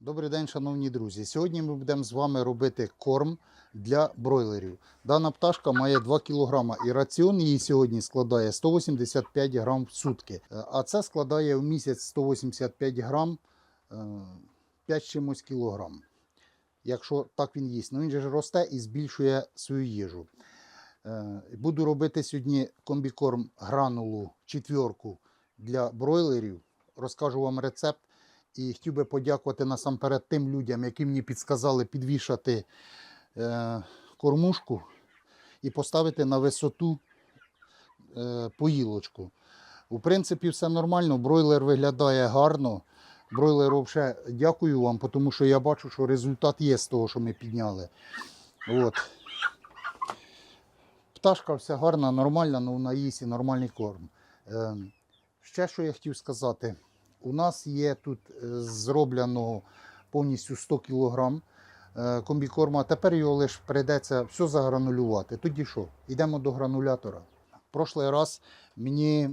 Добрий день, шановні друзі. Сьогодні ми будемо з вами робити корм для бройлерів. Дана пташка має 2 кг і раціон її сьогодні складає 185 грам в сутки. Е, А це складає в місяць 185 грам е, 5 чимось кілограм. Якщо так він їсть. Ну він же росте і збільшує свою їжу. Е, Буду робити сьогодні комбікорм гранулу четвірку для бройлерів. Розкажу вам рецепт. І хотів би подякувати насамперед тим людям, які мені підсказали підвішати е, кормушку і поставити на висоту е, поїлочку. У принципі, все нормально. Бройлер виглядає гарно. Бройлер взагалі дякую вам, тому що я бачу, що результат є з того, що ми підняли. От. Пташка вся гарна, нормальна, але вона їсть і нормальний корм. Е, ще що я хотів сказати. У нас є тут е, зроблено повністю 100 кг комбікорма. Тепер його лише прийдеться все загранулювати. Тоді що? Йдемо до гранулятора. Прошлий раз мені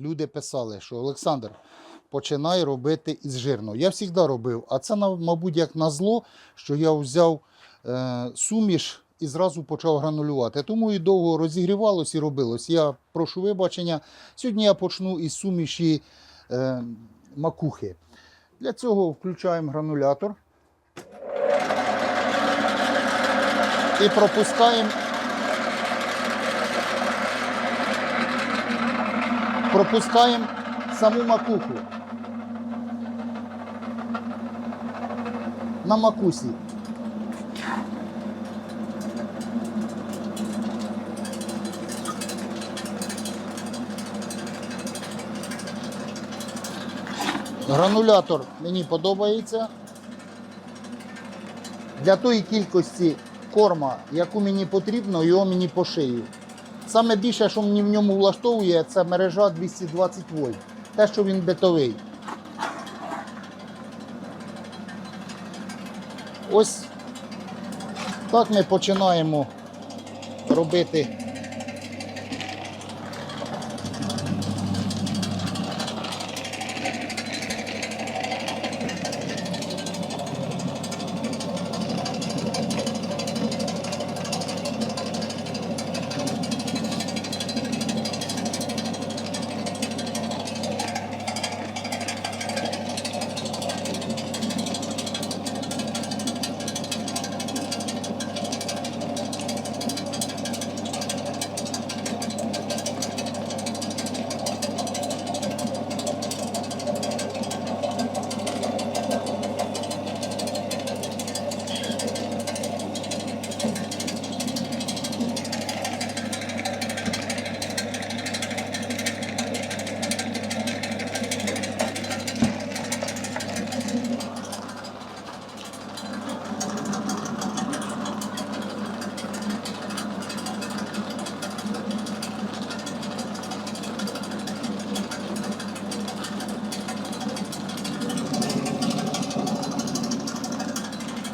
люди писали, що Олександр, починай робити із жирного. Я завжди робив, а це, мабуть, як на зло, що я взяв е, суміш і зразу почав гранулювати. Тому і довго розігрівалось і робилось. Я прошу вибачення. Сьогодні я почну із суміші е, макухи. Для цього включаємо гранулятор і пропускаємо. Пропускаємо саму макуху. На макусі. Гранулятор мені подобається. Для тої кількості корма, яку мені потрібно, його мені пошию. Саме більше, що мені в ньому влаштовує, це мережа 220 вольт. Те, що він битовий. Ось так ми починаємо робити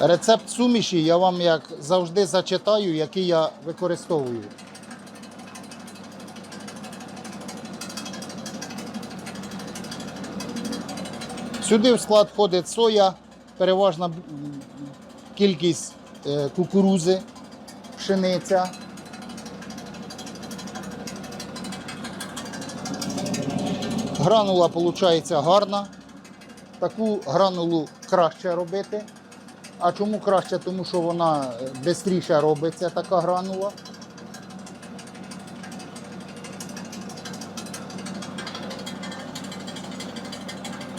Рецепт суміші я вам як завжди зачитаю, який я використовую. Сюди в склад входить соя, переважна кількість е, кукурузи, пшениця. Гранула виходить гарна. Таку гранулу краще робити. А чому краще? Тому що вона швидше робиться, така гранула.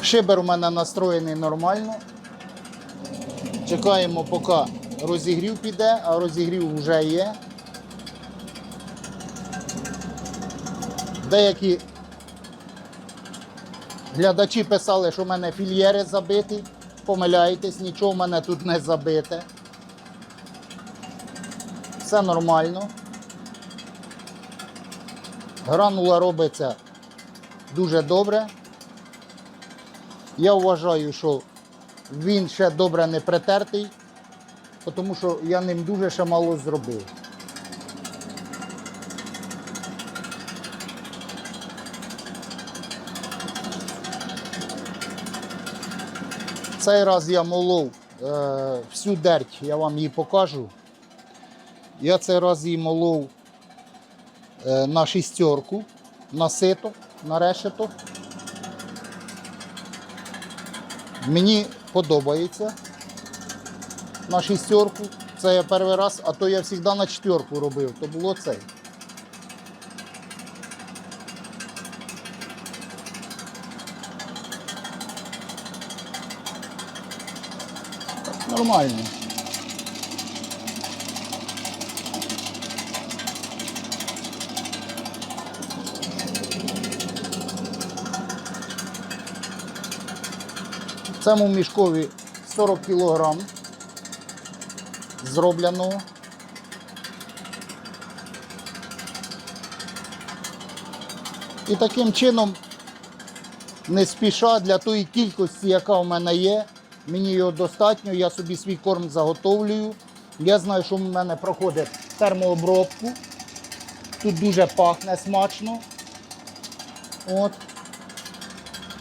Шибер у мене настроєний нормально. Чекаємо, поки розігрів піде, а розігрів вже є. Деякі глядачі писали, що в мене фільєри забиті. Помиляєтесь, нічого в мене тут не забите. Все нормально. Гранула робиться дуже добре. Я вважаю, що він ще добре не притертий, тому що я ним дуже ще мало зробив. Цей раз я молов е, всю дерть, я вам її покажу. Я цей раз її молов е, на шістерку, на сито, на решето. Мені подобається на шістерку. Це я перший раз, а то я завжди на четверку робив, то було цей. Нормально. В цьому мішкові 40 кг зробленого. І таким чином, не спіша для тої кількості, яка в мене є, мені його достатньо, я собі свій корм заготовлюю. Я знаю, що в мене проходить термообробку. Тут дуже пахне смачно. От.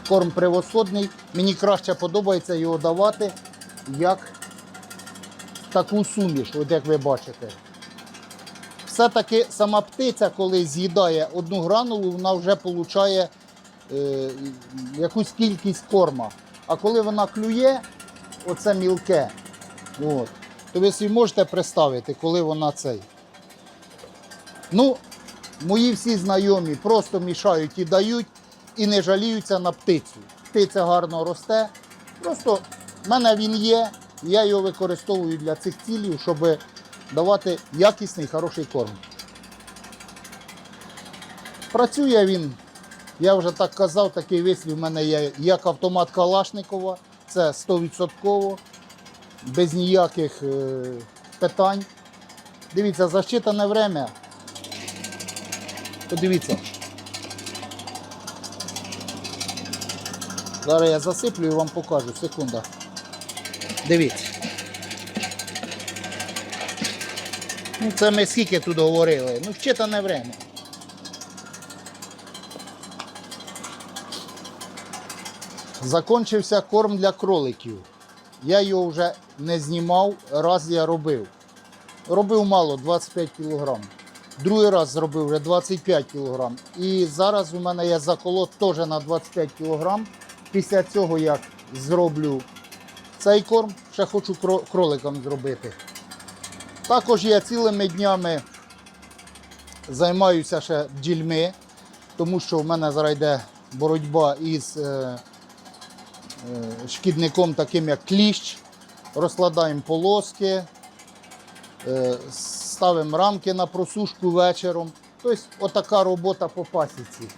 Корм превосходний. Мені краще подобається його давати як таку суміш, от як ви бачите. Все-таки сама птиця, коли з'їдає одну гранулу, вона вже отримує е, якусь кількість корма. А коли вона клює, оце мілке, от, то ви собі можете представити, коли вона цей. Ну, мої всі знайомі просто мішають і дають, і не жаліються на птицю. Птиця гарно росте. Просто в мене він є, я його використовую для цих цілів, щоб давати якісний хороший корм. Працює він, я вже так казав, такий вислів в мене є як автомат Калашникова, це 100%, без ніяких е, питань. Дивіться, засчитане время. Подивіться. Зараз я засиплю і вам покажу. Секунда. Дивіться. Ну, це ми скільки тут говорили. Ну, вчитане время. Закончився корм для кроликів. Я його вже не знімав, раз я робив. Робив мало 25 кг. Другий раз зробив вже 25 кг. І зараз у мене є заколот теж на 25 кг. Після цього як зроблю цей корм, ще хочу кро- кроликам зробити. Також я цілими днями займаюся ще бджільми, тому що в мене зараз йде боротьба із е, шкідником, таким як кліщ. Розкладаємо полоски, е, ставимо рамки на просушку вечором. Тобто, отака робота по пасіці.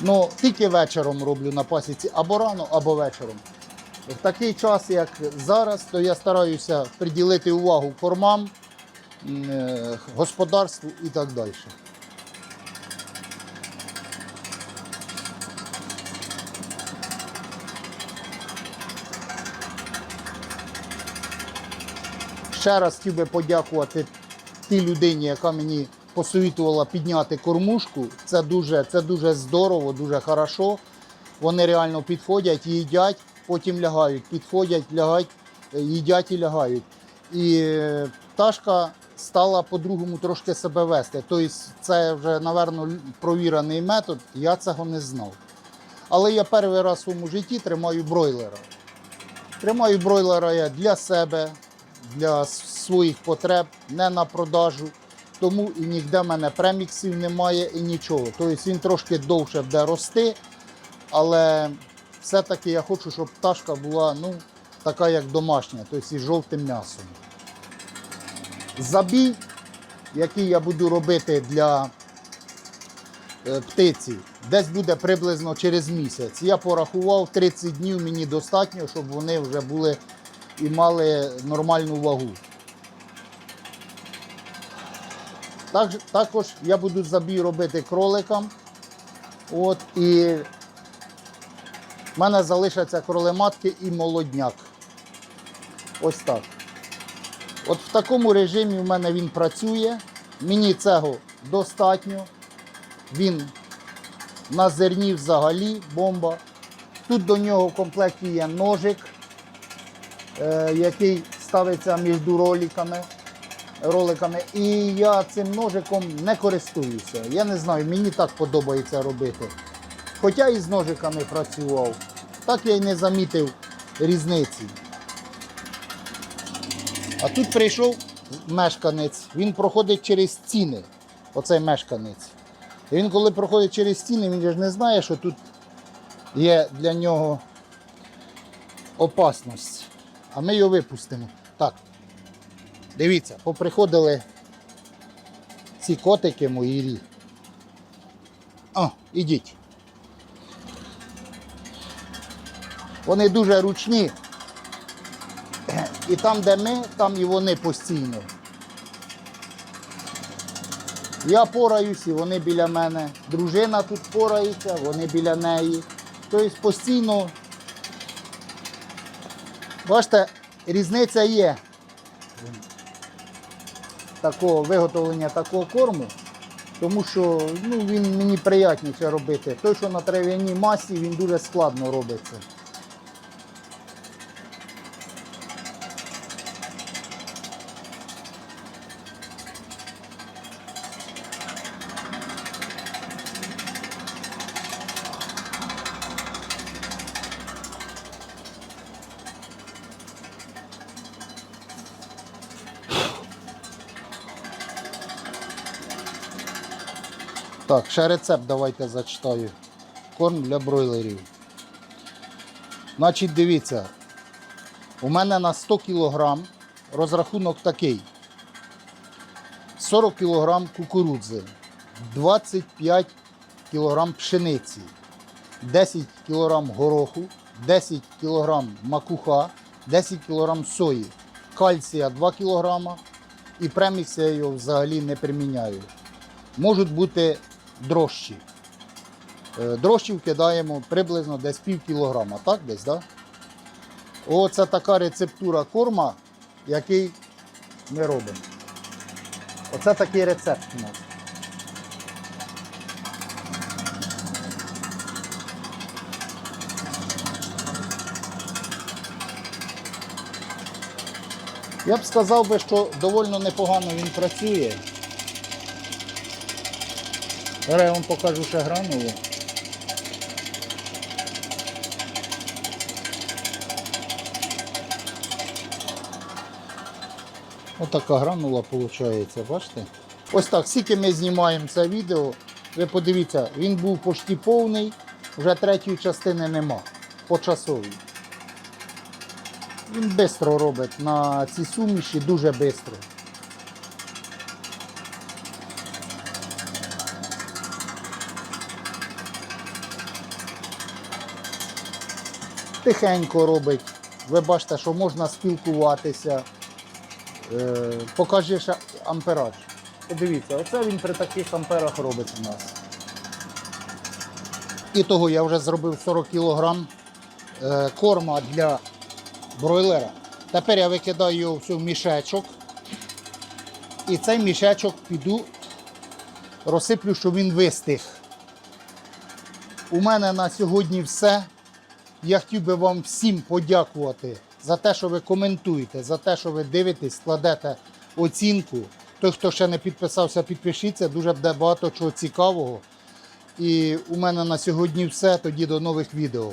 Ну, тільки вечором роблю на пасіці, або рано, або вечором. В такий час, як зараз, то я стараюся приділити увагу кормам, е, господарству і так далі. Ще раз хотів би подякувати тій людині, яка мені посовітувала підняти кормушку. Це дуже, це дуже здорово, дуже хорошо. Вони реально підходять, їдять, потім лягають, підходять, лягають, е, їдять і лягають. І е, пташка стала по-другому трошки себе вести. Тобто це вже, напевно, провірений метод, я цього не знав. Але я перший раз в своєму житті тримаю бройлера. Тримаю бройлера я для себе, для своїх потреб, не на продажу. Тому і ніде в мене преміксів немає і нічого. Тобто він трошки довше буде рости, але все-таки я хочу, щоб пташка була ну, така, як домашня, тобто із жовтим м'ясом. Забій, який я буду робити для е, птиці, десь буде приблизно через місяць. Я порахував 30 днів мені достатньо, щоб вони вже були і мали нормальну вагу. Так, також я буду забій робити кроликам. От, і в мене залишаться кролематки і молодняк. Ось так. От в такому режимі в мене він працює. Мені цього достатньо. Він На зерні взагалі бомба. Тут до нього в комплекті є ножик, який ставиться між роликами, роликами. І я цим ножиком не користуюся. Я не знаю, мені так подобається робити. Хоча і з ножиками працював, так я й не замітив різниці. А тут прийшов мешканець, він проходить через стіни. Оцей мешканець. І він, коли проходить через стіни, він ж не знає, що тут є для нього опасність. А ми його випустимо. Так. Дивіться, поприходили ці котики мої. О, ідіть. Вони дуже ручні. І там, де ми, там і вони постійно. Я пораюсь, і вони біля мене. Дружина тут порається, вони біля неї. Тобто постійно, бачите, різниця є такого виготовлення такого корму, тому що ну, він мені приятніше робити. Той, що на трав'яній масі, він дуже складно робиться. Так, ще рецепт давайте зачитаю. Корм для бройлерів. Значить, дивіться, у мене на 100 кг розрахунок такий. 40 кг кукурудзи, 25 кг пшениці, 10 кг гороху, 10 кг макуха, 10 кг сої, кальція 2 кг і премікс я його взагалі не приміняю. Можуть бути дрожчі. Е, Дрожчі вкидаємо приблизно десь пів кілограма, так десь, да? Оце така рецептура корма, який ми робимо. Оце такий рецепт у нас. Я б сказав би, що доволі непогано він працює. Зараз я вам покажу ще гранулу. Отака гранула виходить, бачите? Ось так, скільки ми знімаємо це відео, ви подивіться, він був почти повний, вже третьої частини нема. Почасовій. Він швидко робить на ці суміші, дуже швидко. Тихенько робить. Ви бачите, що можна спілкуватися. Е, покажи ще ампераж. Подивіться, оце він при таких амперах робить у нас. І того я вже зробив 40 кг е, корма для бройлера. Тепер я викидаю його в мішечок. І цей мішечок піду, розсиплю, щоб він вистиг. У мене на сьогодні все. Я хотів би вам всім подякувати за те, що ви коментуєте, за те, що ви дивитесь, складете оцінку. Той, хто ще не підписався, підпишіться. Дуже багато чого цікавого. І у мене на сьогодні все. Тоді до нових відео.